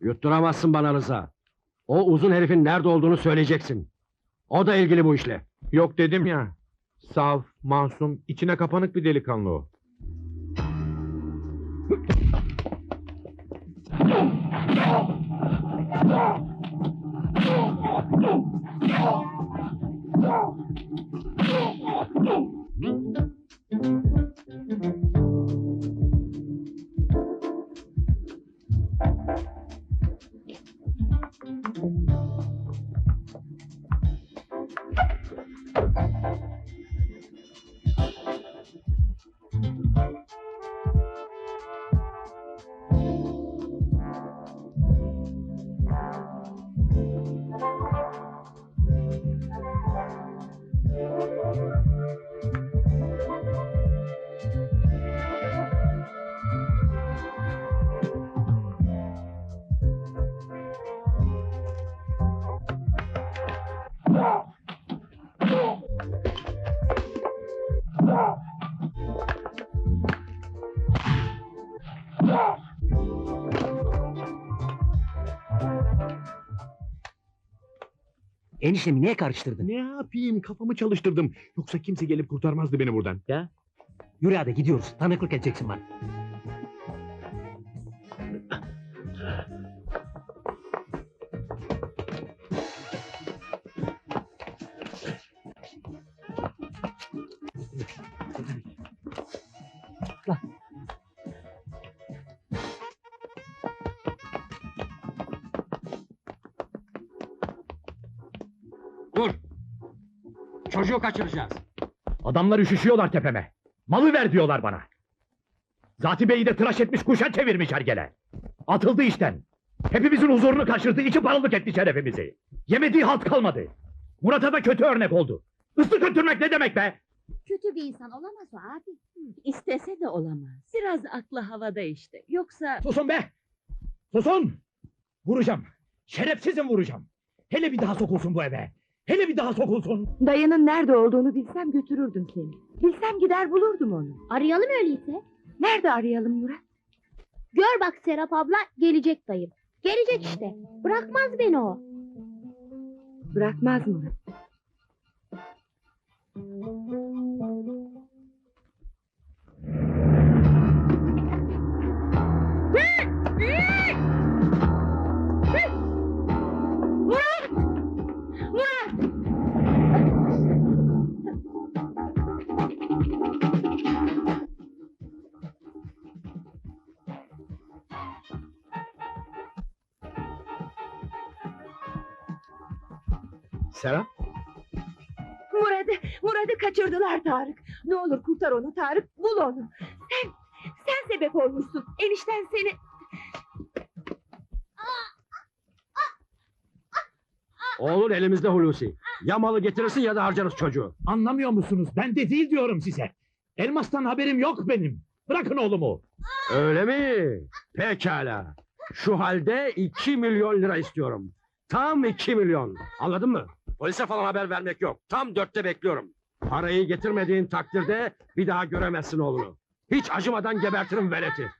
Yutturamazsın bana Rıza. O uzun herifin nerede olduğunu söyleyeceksin. O da ilgili bu işle. Yok dedim ya. Saf, masum, içine kapanık bir delikanlı o. Eniştemi niye karıştırdın? Ne yapayım kafamı çalıştırdım. Yoksa kimse gelip kurtarmazdı beni buradan. Ya? Yürü hadi gidiyoruz. Tanıklık edeceksin bana. Çocuğu kaçıracağız. Adamlar üşüşüyorlar tepeme. Malı ver diyorlar bana. Zati Bey'i de tıraş etmiş kuşa çevirmiş hergele. Atıldı işten. Hepimizin huzurunu kaçırdı, iki paralık etti şerefimizi. Yemediği halt kalmadı. Murat'a da kötü örnek oldu. Islık götürmek ne demek be? Kötü bir insan olamaz o abi. İstese de olamaz. Biraz aklı havada işte. Yoksa Susun be! Susun! Vuracağım. Şerefsizim vuracağım. Hele bir daha sokulsun bu eve. Hele bir daha sokulsun. Dayının nerede olduğunu bilsem götürürdüm seni. Bilsem gider bulurdum onu. Arayalım öyleyse. Nerede arayalım Murat? Gör bak Serap abla gelecek dayım. Gelecek işte. Bırakmaz beni o. Bırakmaz Murat. Serap? Murat'ı, Murat'ı kaçırdılar Tarık. Ne olur kurtar onu Tarık, bul onu. Sen, sen sebep olmuşsun. Enişten seni... Oğlun elimizde Hulusi. Ya malı getirirsin ya da harcarız çocuğu. Anlamıyor musunuz? Ben de değil diyorum size. Elmas'tan haberim yok benim. Bırakın oğlumu. Öyle mi? Pekala. Şu halde iki milyon lira istiyorum. Tam iki milyon. Anladın mı? Polise falan haber vermek yok. Tam dörtte bekliyorum. Parayı getirmediğin takdirde bir daha göremezsin oğlunu. Hiç acımadan gebertirim veleti.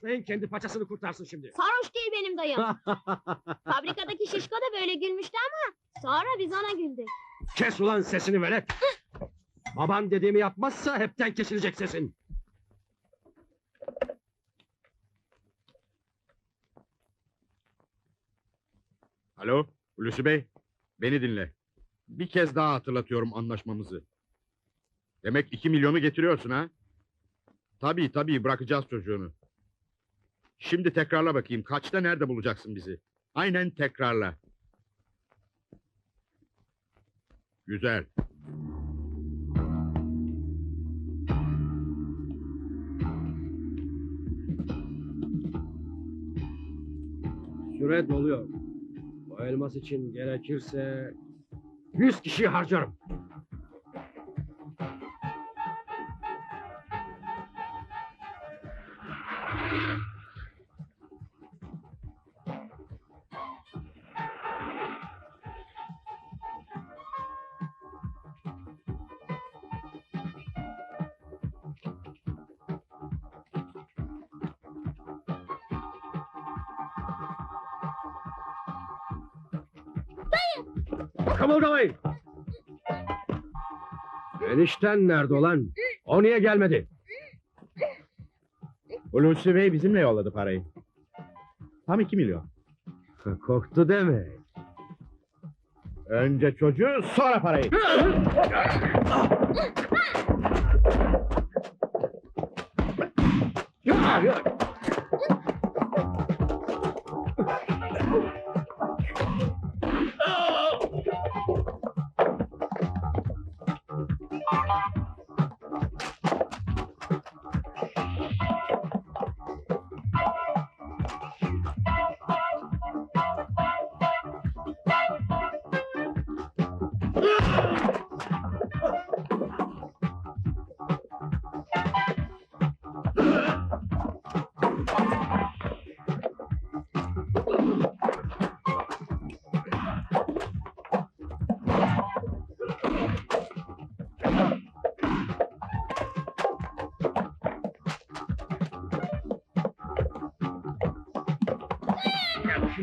Gününüzü. O sarhoş beyin kendi paçasını kurtarsın şimdi. Sarhoş değil benim dayım. Fabrikadaki şişko da böyle gülmüştü ama sonra biz ona güldük. Kes ulan sesini velet. Baban dediğimi yapmazsa hepten kesilecek sesin. Alo, Hulusi Bey. Beni dinle. Bir kez daha hatırlatıyorum anlaşmamızı. Demek iki milyonu getiriyorsun ha? Tabii tabii bırakacağız çocuğunu. Şimdi tekrarla bakayım. Kaçta nerede bulacaksın bizi? Aynen tekrarla. Güzel. Süre doluyor. O elmas için gerekirse... Yüz kişiyi harcarım. Kımıldamayın. Enişten nerede olan? O niye gelmedi? Hulusi Bey bizimle yolladı parayı. Tam iki milyon. Korktu deme. Önce çocuğu sonra parayı. Ah,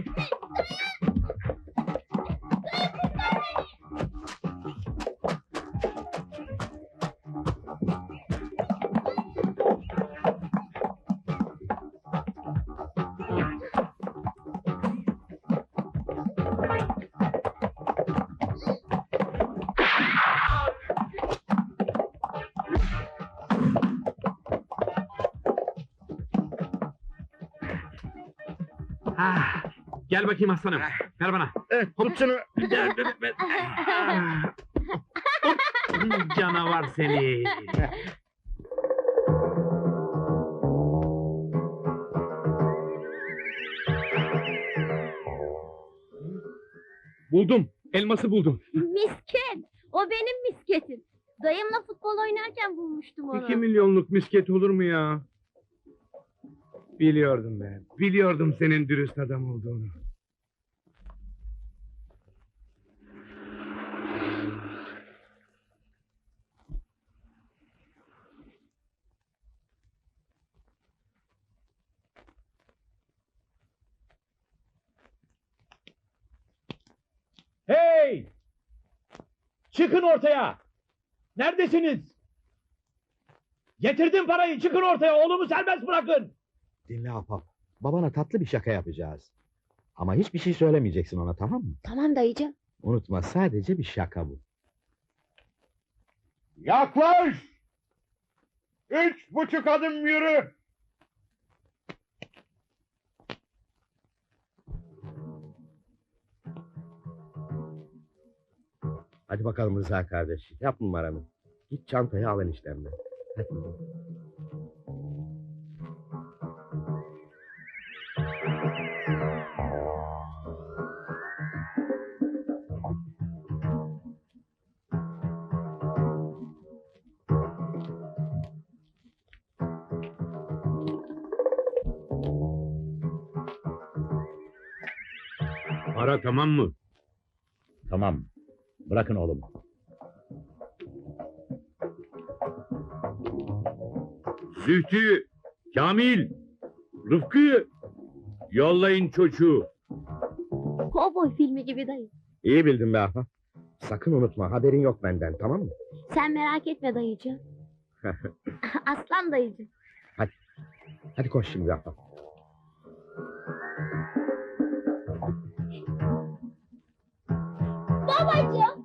Peace. gel bakayım aslanım. Ver bana. Eh, tut şunu. Ah. Canavar seni. Buldum. Elması buldum. Misket. O benim misketim. Dayımla futbol oynarken bulmuştum onu. İki milyonluk misket olur mu ya? Biliyordum ben. Biliyordum senin dürüst adam olduğunu. Çıkın ortaya! Neredesiniz? Getirdim parayı çıkın ortaya oğlumu serbest bırakın. Dinle Ahbap. Babana tatlı bir şaka yapacağız. Ama hiçbir şey söylemeyeceksin ona tamam mı? Tamam dayıcığım. Unutma sadece bir şaka bu. Yaklaş! Üç buçuk adım yürü. Hadi bakalım Rıza kardeş. Yap numaranı. Git çantayı al eniştemden. Hadi. Para tamam mı? Tamam. Bırakın oğlumu. Zühtü, Kamil, Rıfkı, yollayın çocuğu. Kovboy filmi gibi dayı. İyi bildin be Ahbap. Sakın unutma haberin yok benden tamam mı? Sen merak etme dayıcığım. Aslan dayıcığım. Hadi koş şimdi Ahbap. Babacığım.